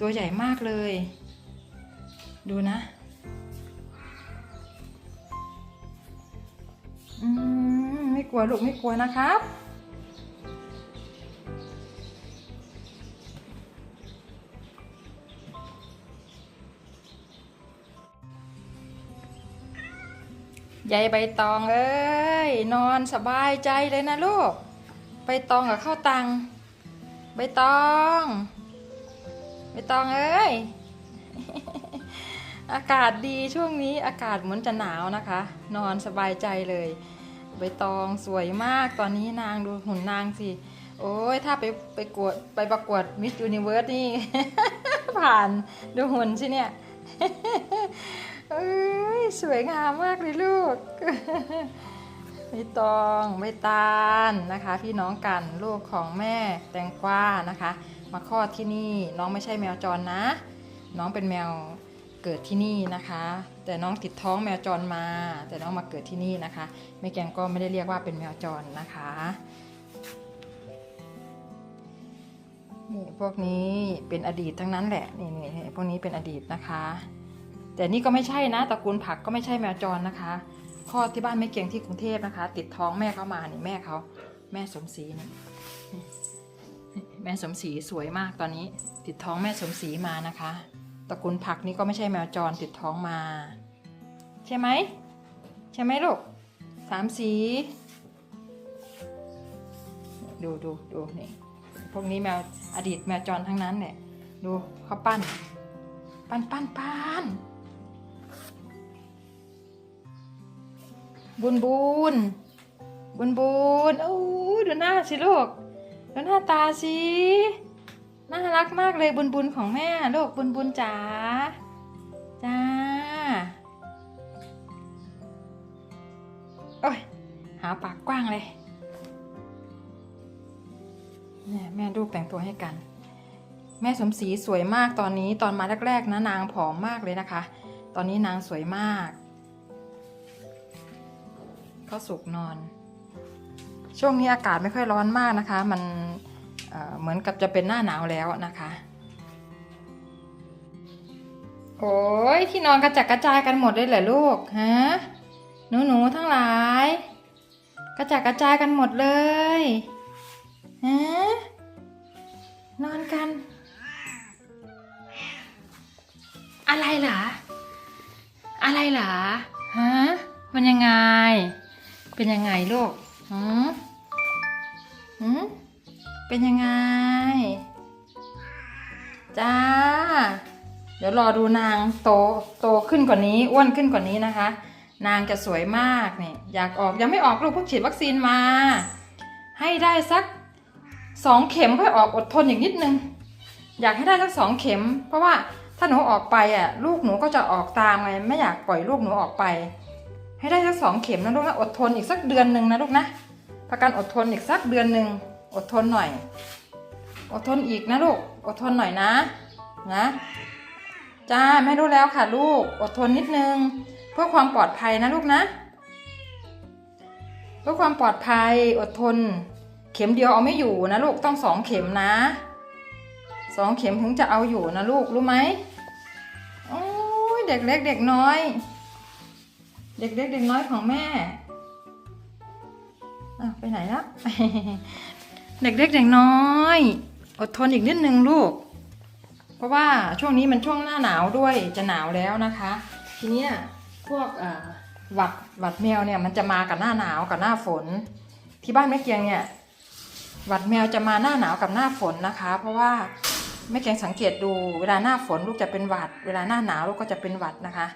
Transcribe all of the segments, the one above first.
ตัวใหญ่มากเลย ดูนะ อืม ไม่กลัวลูกไม่กลัวนะครับยายใบตองเอ้ย นอนสบายใจเลยนะลูก ใบตองกับข้าวตัง ใบตอง ใบตองเอ้ย อากาศดีช่วงนี้อากาศเหมือนจะหนาวนะคะ นอนสบายใจเลย ใบตองสวยมากตอนนี้นางดูหุ่นนางสิ โอ้ยถ้าไปไปกวดไปประกวดมิส s u นิเวิร์สนี่ ผ่านดูหุ่นสิเนี่ยเอ้ยสวยงามมากเลยลูกใบตองใบตาลนะคะ พี่น้องกันลูกของแม่แตงกวานะคะ มาคลอดที่นี่ น้องไม่ใช่แมวจรนะ น้องเป็นแมวเกิดที่นี่นะคะ แต่น้องติดท้องแมวจรมา แต่น้องมาเกิดที่นี่นะคะแม่แกงก็ไม่ได้เรียกว่าเป็นแมวจรนะคะนี่พวกนี้เป็นอดีตทั้งนั้นแหละนี่นี่พวกนี้เป็นอดีตนะคะ แต่นี่ก็ไม่ใช่นะตระกูลผักก็ไม่ใช่แมวจรนะคะคลอดที่บ้านแม่เกียงที่กรุงเทพนะคะ ติดท้องแม่เขามานี่แม่เขาแม่สมศรีนี่ แม่สมศรีสวยมากตอนนี้ ติดท้องแม่สมศรีมานะคะตระกูลผักนี่ก็ไม่ใช่แมวจรติดท้องมา ใช่ไหมใช่ไหมลูกสามสี ดูดูดูนี่พวกนี้แมวอดีตแมวจรทั้งนั้นเนี่ยดูเขาปั้น ปั้นปั้นปั้นบุญบุญบุญบุญโอ้ดูหน้าสิลูก ดูหน้าตาสิน่ารักมากเลยบุญบุญของแม่ลูกบุญบุญจ๋าจ้าโอ้ยหาปากกว้างเลยเนี่ยแม่ลูกแต่งตัวให้กัน แม่สมศรีสวยมากตอนนี้ตอนมาแรกๆนะนางผอมมากเลยนะคะ ตอนนี้นางสวยมากเขาสุกนอน ช่วงนี้อากาศไม่ค่อยร้อนมากนะคะ มันเเหมือนกับจะเป็นหน้าหนาวแล้วนะคะ โอ้ยที่นอนกระจัดกระจายกันหมดเลยเหรอลูกฮะหนูหนูๆทั้งหลาย กระจัดกระจายกันหมดเลยฮะนอนกัน อะไรเหรออะไรเหรอฮะมันยังไง เป็นยังไงลูก หืมหืมเป็นยังไง จ้า เดี๋ยวรอดูนางโตโตขึ้นกว่านี้ อ้วนขึ้นกว่านี้นะคะ นางจะสวยมากเนี่ยอยากออกยังไม่ออกลูกเพิ่งฉีดวัคซีนมา ให้ได้สักสองเข็มค่อยออกอดทนอีกนิดนึง อยากให้ได้สักสองเข็ม เพราะว่าถ้าหนูออกไปอะลูกหนูก็จะออกตามไงไม่อยากปล่อยลูกหนูออกไป ให้ได้สักสองเข็มนะลูกนะอดทนอีกสักเดือนหนึ่งนะลูกนะประกันอดทนอีกสักเดือนหนึ่งอดทนหน่อย อดทนอีกนะลูกอดทนหน่อยนะนะจ้าแม่รู้แล้วค่ะลูกอดทนนิดนึง เพื่อความปลอดภัยนะลูกนะ เพื่อความปลอดภัยอดทน เข็มเดียวเอาไม่อยู่นะลูกต้องสองเข็มนะสองเข็มถึงจะเอาอยู่นะลูกรู้ไหมโอ้ยเด็กเล็กเด็กน้อย เด็กเล็กเด็กน้อยของแม่อะไปไหนละเด็กเล็กเด็กน้อย อดทนอีกนิดนึงลูก เพราะว่าช่วงนี้มันช่วงหน้าหนาวด้วยจะหนาวแล้วนะคะ ทีเนี้ยพวกหวัดหวัดแมวเนี่ยมันจะมากับหน้าหนาวกับหน้าฝน ที่บ้านแม่เกียงเนี่ยหวัดแมวจะมาหน้าหนาวกับหน้าฝนนะคะ เพราะว่าแม่แกงสังเกตดูเวลาหน้าฝนลูกจะเป็นหวัด เวลาหน้าหนาวลูกก็จะเป็นหวัดนะคะ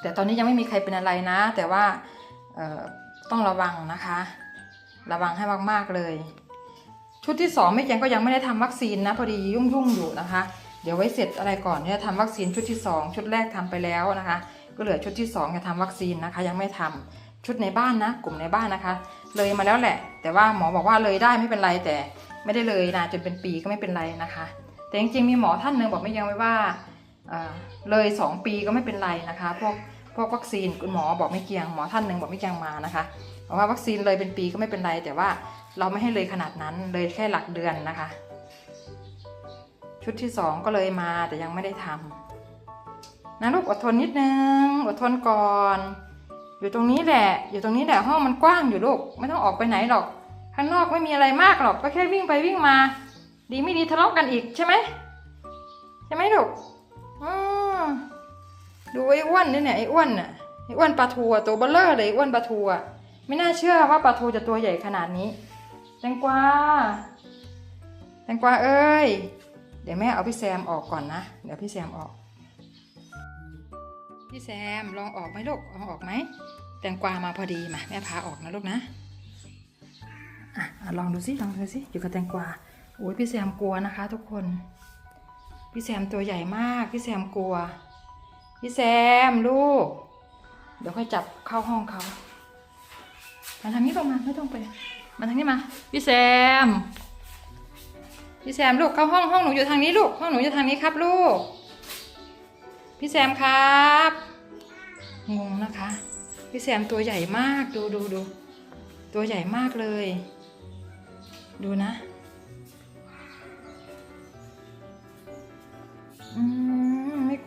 แต่ตอนนี้ยังไม่มีใครเป็นอะไรนะ แต่ว่าต้องระวังนะคะ ระวังให้มากๆเลย ชุดที่สองแม่แกงก็ยังไม่ได้ทำวัคซีนนะ พอดียุ่งๆอยู่นะคะ เดี๋ยวไว้เสร็จอะไรก่อนเนี่ยทำวัคซีนชุดที่สองชุดแรกทำไปแล้วนะคะ ก็เหลือชุดที่สองจะทำวัคซีนนะคะ ยังไม่ทำชุดในบ้านนะ กลุ่มในบ้านนะคะ เลยมาแล้วแหละ แต่ว่าหมอบอกว่าเลยได้ไม่เป็นไรแต่ไม่ได้เลยนะจนเป็นปีก็ไม่เป็นไรนะคะ แต่จริงๆมีหมอท่านหนึ่งบอกไม่ยังไว้ว่า เอ่อเลย2ปีก็ไม่เป็นไรนะคะ พวกพวกวัคซีนคุณหมอบอกไม่เกียงหมอท่านหนึ่งบอกไม่เกียงมานะคะบอกว่าวัคซีนเลยเป็นปีก็ไม่เป็นไร แต่ว่าเราไม่ให้เลยขนาดนั้นเลยแค่หลักเดือนนะคะ ชุดที่สองก็เลยมาแต่ยังไม่ได้ทำนะลูกอดทนนิดนึงอดทนก่อน อยู่ตรงนี้แหละ อยู่ตรงนี้แหละห้องมันกว้างอยู่ลูกไม่ต้องออกไปไหนหรอก ข้างนอกไม่มีอะไรมากหรอกก็แค่วิ่งไปวิ่งมา ดีไม่ดีทะเลาะกันอีกใช่ไหมใช่ไหมลูก ดูไอ้อ้วนนี่เนี่ยไอ้อ้วนน่ะไอ้อ้วนปลาทูอะตัวเบลเลอร์เลยไอ้วนปลาทูอะไม่น่าเชื่อว่าปลาทูจะตัวใหญ่ขนาดนี้แตงกวาแตงกวาเอ้ย เดี๋ยวแม่เอาพี่แซมออกก่อนนะ เดี๋ยวพี่แซมออก พี่แซมลองออกไหมลูกลองออกไหมแตงกวามาพอดีมาแม่พาออกนะลูกนะอะอะลองดูสิลองดูสิอยู่กับแตงกวาโอ้ยพี่แซมกลัวนะคะ ทุกคน พี่แซมตัวใหญ่มาก พี่แซมกลัว พี่แซมลูก เดี๋ยวค่อยจับเข้าห้องเขามาทางนี้ลงมาไม่ต้องไปมาทางนี้มา พี่แซม พี่แซมลูกเข้าห้องห้องหนูอยู่ทางนี้ลูกห้องหนูอยู่ทางนี้ครับ ลูก พี่แซมครับงงนะคะ พี่แซมตัวใหญ่มากดูดูดูตัวใหญ่มากเลย ดูนะ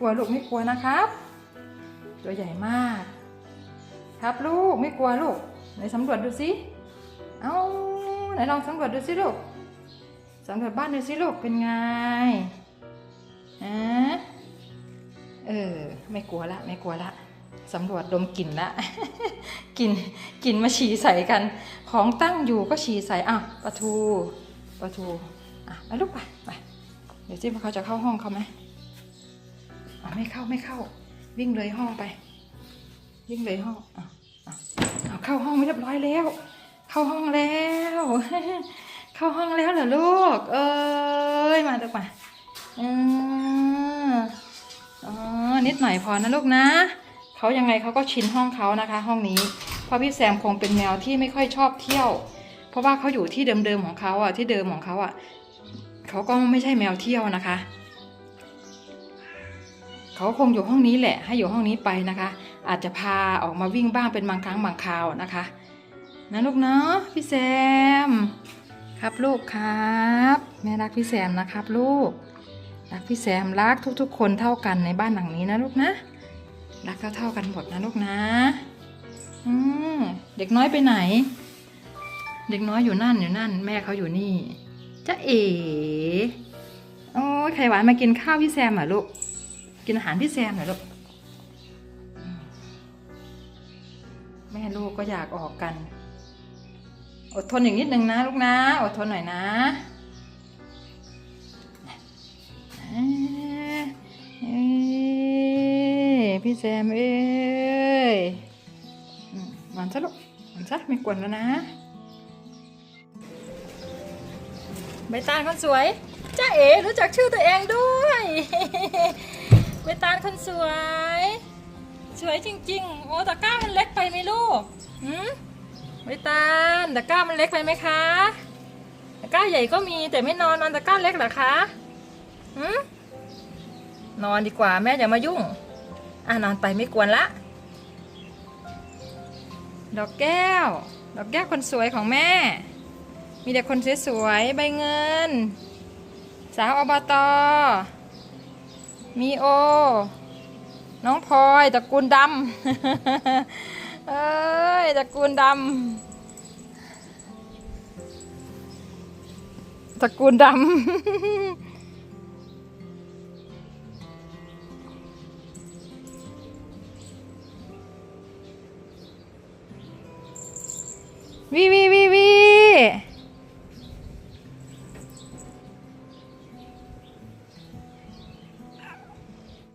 กลัวลูกไม่กลัวนะครับ ตัวใหญ่มาก ครับลูกไม่กลัวลูกไหนสำรวจดูสิเอ้าไหนลองสำรวจดูสิลูกสำรวจบ้านดูสิลูกเป็นไงอะเออไม่กลัวละไม่กลัวละสำรวจดมกลิ่นละกลิ่นกลิ่นมาฉี่ใส่กัน ของตั้งอยู่ก็ฉี่ใส่อะปลาทูปลาทูอะไปลูกไปไปเดี๋ยวสิว่าเขาจะเข้าห้องเขาไหม ไม่เข้าไม่เข้า วิ่งเลยห้องไป วิ่งเลยห้องอะอะเอาเข้าห้องไม่เรียบร้อยแล้ว เข้าห้องแล้ว เข้าห้องแล้วเหรอลูก เอ้ยมาเดี๋ยวมาอืมอ๋อนิดหน่อยพอนะลูกนะเขายังไงเขาก็ชินห้องเขานะคะ ห้องนี้เพราะพี่แซมคงเป็นแมวที่ไม่ค่อยชอบเที่ยว เพราะว่าเขาอยู่ที่เดิมๆของเขาอะที่เดิมของเขาอะเขาก็ไม่ใช่แมวเที่ยวนะคะ เขาคงอยู่ห้องนี้แหละ ให้อยู่ห้องนี้ไปนะคะ อาจจะพาออกมาวิ่งบ้างเป็นบางครั้งบางคราวนะคะนะลูกเนาะพี่แซม ครับลูกครับแม่รักพี่แซมนะครับ ลูก รักพี่แซมรักทุก ๆ คนเท่ากันในบ้านหลังนี้นะลูกนะรักเท่าๆกันหมดนะลูกนะอืมเด็กน้อยไปไหน เด็กน้อยอยู่นั่นอยู่นั่น แม่เขาอยู่นี่จ้าเอ๋โอ้ยไข่หวานมากินข้าวพี่แซมเหรอลูก กินอาหารพี่แซมเหรอลูกแม่ลูกก็อยากออกกัน อดทนอย่างนิดนึงนะลูกนะ อดทนหน่อยนะเอ้พี่แซมเอ้ยนอนซะลูกนอนซะไม่กวนแล้วนะใบตาลคนสวยจ้าเอ๋รู้จักชื่อตัวเองด้วย ใบตาลคนสวย สวยจริง ๆ โอ้ตะกร้ามันเล็กไปไหมลูกหืมใบตาลตะกร้ามันเล็กไปไหมคะตะกร้าใหญ่ก็มีแต่ไม่นอนนอนตะกร้าเล็กเหรอคะหืมนอนดีกว่าแม่อย่ามายุ่ง อะนอนไปไม่กวนละ ดอกแก้ว ดอกแก้วคนสวยของแม่ มีแต่คนสวยๆใบเงิน สาวอบต มีโอ น้องพลอยตระกูลดำเอ้ยตระกูลดำตระกูลดำวิวิ